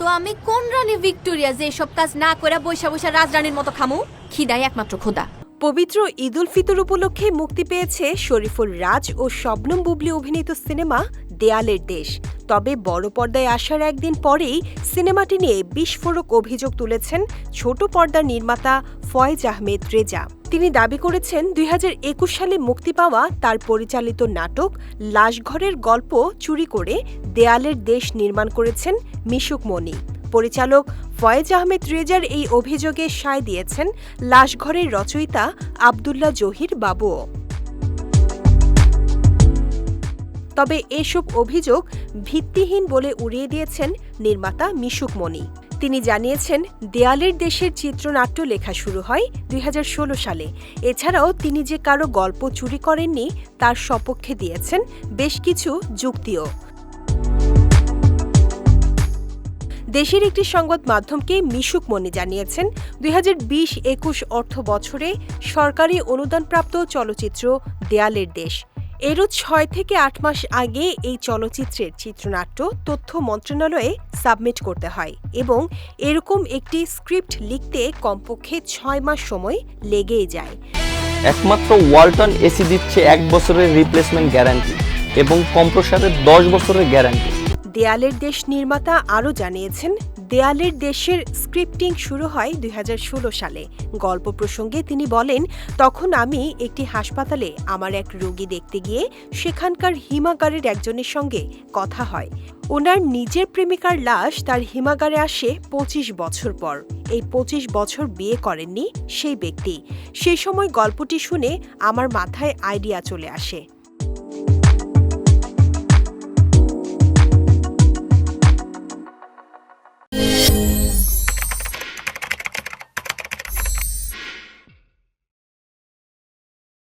তো আমি কোন রানী ভিক্টোরিয়া যে এসব কাজ না করে বৈশা বৈশা রাজরানীর মতো খামু? খিদাই একমাত্র খোদা। পবিত্র ঈদুল ফিতর উপলক্ষে মুক্তি পেয়েছে শরীফুল রাজ ও শবনম বুবলি অভিনীত সিনেমা দেয়ালের দেশ। তবে বড় পর্দায় আসার একদিন পরেই সিনেমাটি নিয়ে বিস্ফোরক অভিযোগ তুলেছেন ছোট পর্দার নির্মাতা ফয়েজ আহমেদ রেজা। তিনি দাবি করেছেন, দুই হাজার একুশ সালে মুক্তি পাওয়া তার পরিচালিত নাটক লাশঘরের গল্প চুরি করে দেয়ালের দেশ নির্মাণ করেছেন মিশুক মনি। পরিচালক ফয়েজ আহমেদ রেজার এই অভিযোগে সায় দিয়েছেন লাশঘরের রচয়িতা আবদুল্লাহ জহির বাবুও। তবে এসব অভিযোগ ভিত্তিহীন বলে উড়িয়ে দিয়েছেন নির্মাতা মিশুক মনি। তিনি জানিয়েছেন, দেয়ালের দেশের চিত্রনাট্য লেখা শুরু হয় দুই হাজার ষোলো সালে। এছাড়াও তিনি যে কারও গল্প চুরি করেননি, তার সপক্ষে দিয়েছেন বেশ কিছু যুক্তিও। দেশের একটি সংবাদ মাধ্যমকে মিশুক মনি জানিয়েছেন। দুই হাজার বিশ একুশ অর্থ বছরে সরকারি অনুদানপ্রাপ্ত চলচ্চিত্র দেয়ালের দেশ। এরও ছয় থেকে আট মাস আগে এই চলচ্চিত্রের চিত্রনাট্য তথ্য মন্ত্রণালয়ে সাবমিট করতে হয় এবং এরকম একটি স্ক্রিপ্ট লিখতে কমপক্ষে ছয় মাস সময় লেগেই যায়। একমাত্র ওয়ালটন এসি দিচ্ছে এক বছরের রিপ্লেসমেন্ট গ্যারান্টি এবং কম্প্রসারের দশ বছরের গ্যারান্টি। দেয়ালের দেশ নির্মাতা আরও জানিয়েছেন, দেয়ালের দেশের স্ক্রিপ্টিং শুরু হয় দুই হাজার ষোলো সালে। গল্প প্রসঙ্গে তিনি বলেন, তখন আমি একটি হাসপাতালে আমার এক রোগী দেখতে গিয়ে সেখানকার হিমাগারের একজনের সঙ্গে কথা হয়। ওনার নিজের প্রেমিকার লাশ তার হিমাগারে আসে পঁচিশ বছর পর। এই পঁচিশ বছর বিয়ে করেননি সেই ব্যক্তি। সেই সময় গল্পটি শুনে আমার মাথায় আইডিয়া চলে আসে।